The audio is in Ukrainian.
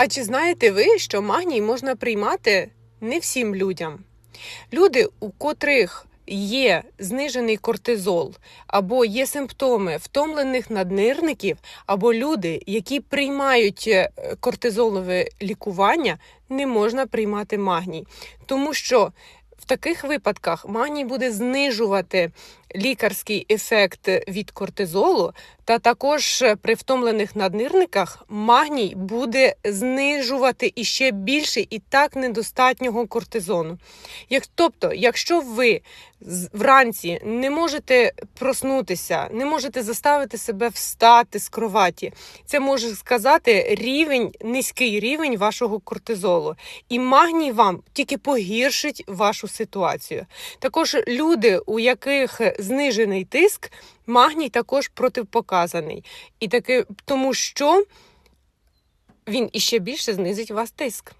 А чи знаєте ви, що магній можна приймати не всім людям? Люди, у котрих є знижений кортизол, або є симптоми втомлених наднирників, або люди, які приймають е, кортизолове лікування, не можна приймати магній, тому що в таких випадках магній буде знижувати лікарський ефект від кортизолу, та також е, при втомлених наднирниках магній буде знижувати іще більше і так недостатнього кортизону. Як, тобто, якщо ви вранці не можете проснутися, не можете заставити себе встати з кроваті, це може сказати рівень, низький рівень вашого кортизолу. І магній вам тільки погіршить вашу ситуацію. Також люди, у яких знижений тиск, магній також протипоказаний. І таки, тому що він іще більше знизить вас тиск.